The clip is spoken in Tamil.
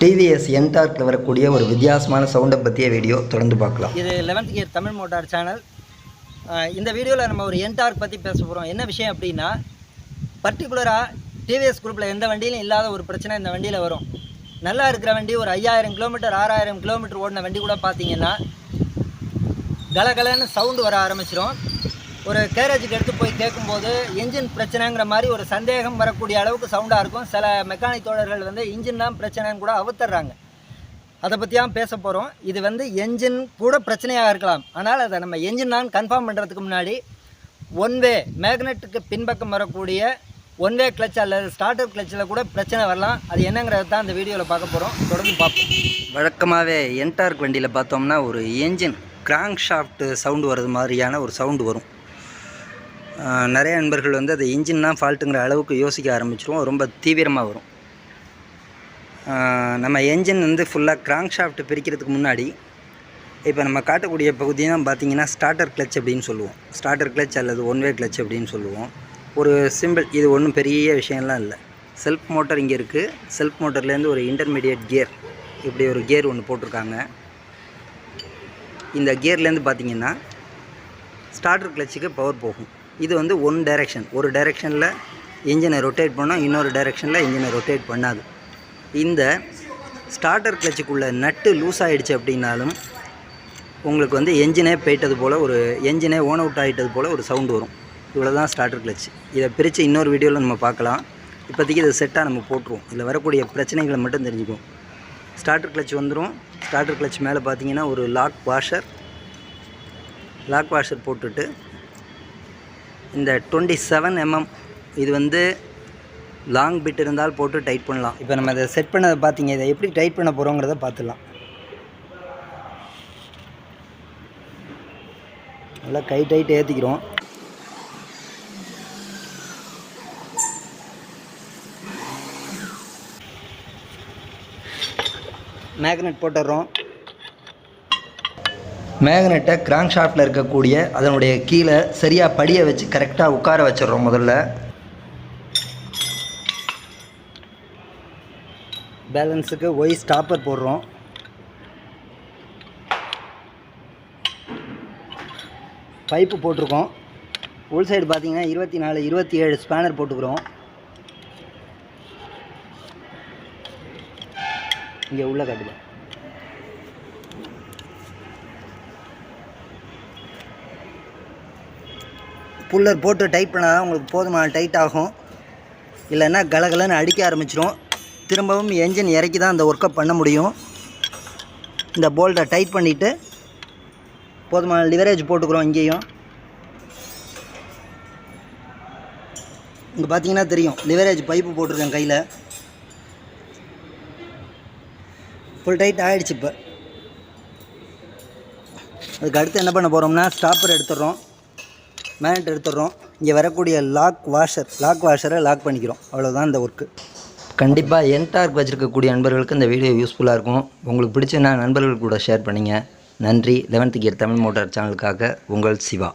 டிவிஎஸ் என்டார்க்கில் வரக்கூடிய ஒரு வித்தியாசமான சவுண்டை பற்றிய வீடியோ தொடர்ந்து பார்க்கலாம். இது eleventh year Tamil motor channel இந்த வீடியோவில் நம்ம ஒரு என்டார்க் பற்றி பேச போகிறோம் என்ன விஷயம் அப்படின்னா பர்டிகுலராக டிவிஎஸ் குரூப்பில் எந்த வண்டியிலும் இல்லாத ஒரு பிரச்சனை இந்த வண்டியில் வரும். நல்லா இருக்கிற வண்டி ஒரு ஐயாயிரம் கிலோமீட்டர் ஆறாயிரம் கிலோமீட்டர் ஓடின வண்டி கூட பார்த்தீங்கன்னா கலகலன்னு சவுண்டு வர ஆரம்பிச்சிடும் ஒரு கேரேஜுக்கு எடுத்து போய் கேட்கும்போது இன்ஜின் பிரச்சனைங்கிற மாதிரி ஒரு சந்தேகம் வரக்கூடிய அளவுக்கு சவுண்டாக இருக்கும். சில மெக்கானிக் தோழர்கள் வந்து இன்ஜின் தான் பிரச்சனைன்னு கூட அவுத்துறாங்க. அதை பற்றியாம் பேச போகிறோம் இது வந்து என்ஜின் கூட பிரச்சனையாக இருக்கலாம். ஆனால் அதை நம்ம என்ஜின் தான் கன்ஃபார்ம் பண்ணுறதுக்கு முன்னாடி ஒன் வே மேக்னெட்டுக்கு பின்பக்கம் வரக்கூடிய ஒன் வே கிளச் அல்லது ஸ்டார்டர் கிளச்சில் கூட பிரச்சனை வரலாம். அது என்னங்கிறது தான் இந்த வீடியோவில் பார்க்க போகிறோம் தொடர்ந்து பார்ப்போம். வழக்கமாகவே என்டார்க் வண்டியில் பார்த்தோம்னா ஒரு என்ஜின் கிராங்க் ஷாஃப்ட் சவுண்டு வர்றது மாதிரியான ஒரு சவுண்டு வரும். நிறைய நண்பர்கள் வந்து அது இன்ஜின் தான் ஃபால்ட்டுங்கிற அளவுக்கு யோசிக்க ஆரம்பிச்சிருவோம். ரொம்ப தீவிரமாக வரும். நம்ம என்ஜின் வந்து ஃபுல்லாக கிராங்க் ஷாஃப்ட் பிரிக்கிறதுக்கு முன்னாடி இப்போ நம்ம காட்டக்கூடிய பகுதியெல்லாம் பார்த்திங்கன்னா பார்த்தீங்கன்னா ஸ்டார்டர் கிளச் அப்படின்னு சொல்லுவோம். ஸ்டார்டர் கிளச் அல்லது ஒன் வே கிளச் அப்படின்னு சொல்லுவோம். ஒரு சிம்பிள் இது ஒன்றும் பெரிய விஷயம்லாம் இல்லை. செல்ஃப் மோட்டர் இங்கே இருக்குது செல்ஃப் மோட்டர்லேருந்து ஒரு இன்டர்மீடியட் கியர் இப்படி ஒரு கியர் ஒன்று போட்டிருக்காங்க. இந்த கியர்லேருந்து பார்த்தீங்கன்னா ஸ்டார்டர் கிளச்சுக்கு பவர் போகும். இது வந்து ஒன் டைரெக்ஷன் ஒரு டைரெக்ஷனில் இன்ஜினை ரொட்டேட் பண்ணால் இன்னொரு டைரெக்ஷனில் இன்ஜினை ரொட்டேட் பண்ணாது. இந்த ஸ்டார்டர் கிளச்சுக்குள்ளே நட்டு லூஸ் ஆகிடுச்சு அப்படின்னாலும் உங்களுக்கு வந்து என்ஜினே போயிட்டது போல் ஒரு என்ஜினே ஓன் அவுட் ஆகிட்டது போல் ஒரு சவுண்டு வரும். இவ்வளோ தான் ஸ்டார்டர் கிளச் இதை பிரித்து இன்னொரு வீடியோவில் நம்ம பார்க்கலாம். இப்போதைக்கு இதை செட்டாக நம்ம போட்டுருவோம். இதில் வரக்கூடிய பிரச்சனைகளை மட்டும் தெரிஞ்சுக்குவோம். ஸ்டார்டர் கிளச் வந்துடும் ஸ்டார்டர் கிளச் மேலே பார்த்தீங்கன்னா ஒரு லாக் வாஷர் லாக் வாஷர் போட்டுட்டு இந்த டுவெண்ட்டி செவன் எம்எம் இது வந்து லாங் பிட் இருந்தால் போட்டு டைட் பண்ணலாம். இப்போ நம்ம இதை செட் பண்ணதை பார்த்தீங்க இதை எப்படி டைட் பண்ண போகிறோங்கிறத பார்த்துடலாம். நல்லா கை டைட் ஏற்றிக்கிறோம் மேக்னெட் போட்டுடுறோம் மேக்னெட்டை கிராங்க் ஷாஃப்டில் இருக்கக்கூடிய அதனுடைய கீழே சரியாக படியை வச்சு கரெக்டாக உட்கார வச்சிடுறோம் முதல்ல. பேலன்ஸுக்கு ஒய் ஸ்டாப்பர் போடுறோம். பைப்பு போட்டிருக்கோம். உள் சைடு பார்த்திங்கன்னா இருபத்தி நாலு இருபத்தி ஏழு ஸ்பேனர் போட்டுக்கிறோம். இங்கே உள்ள காட்டுது புல்லர் போட்டு டைட் பண்ணால் தான் உங்களுக்கு போதுமான டைட் ஆகும். இல்லைன்னா கலகலன்னு அடிக்க ஆரம்பிச்சிடும் திரும்பவும் என்ஜின் இறக்கி தான் அந்த ஒர்க்கை பண்ண முடியும். இந்த போல்ட்டை டைட் பண்ணிவிட்டு போதுமான லிவரேஜ் போட்டுக்கிறோம் இங்கேயும். இங்கே பார்த்தீங்கன்னா தெரியும். லிவரேஜ் பைப்பு போட்டிருக்கேன் கையில். ஃபுல் டைட் ஆகிடுச்சு இப்போ. அதுக்கு அடுத்து என்ன பண்ண போகிறோம்னா ஸ்டாப்பர் எடுத்துடுறோம். மேனட் எடுத்துடுறோம். இங்கே வரக்கூடிய லாக் வாஷர் லாக் வாஷரை லாக் பண்ணிக்கிறோம். அவ்வளோதான் இந்த ஒர்க்கு கண்டிப்பாக என்டார்க் வச்சுருக்கக்கூடிய நண்பர்களுக்கு இந்த வீடியோ யூஸ்ஃபுல்லாக இருக்கும். உங்களுக்கு பிடிச்ச நண்பர்கள் கூட ஷேர் பண்ணுங்கள் நன்றி. லெவன்த்து கியர் தமிழ் மோட்டார் சேனலுக்காக உங்கள் சிவா.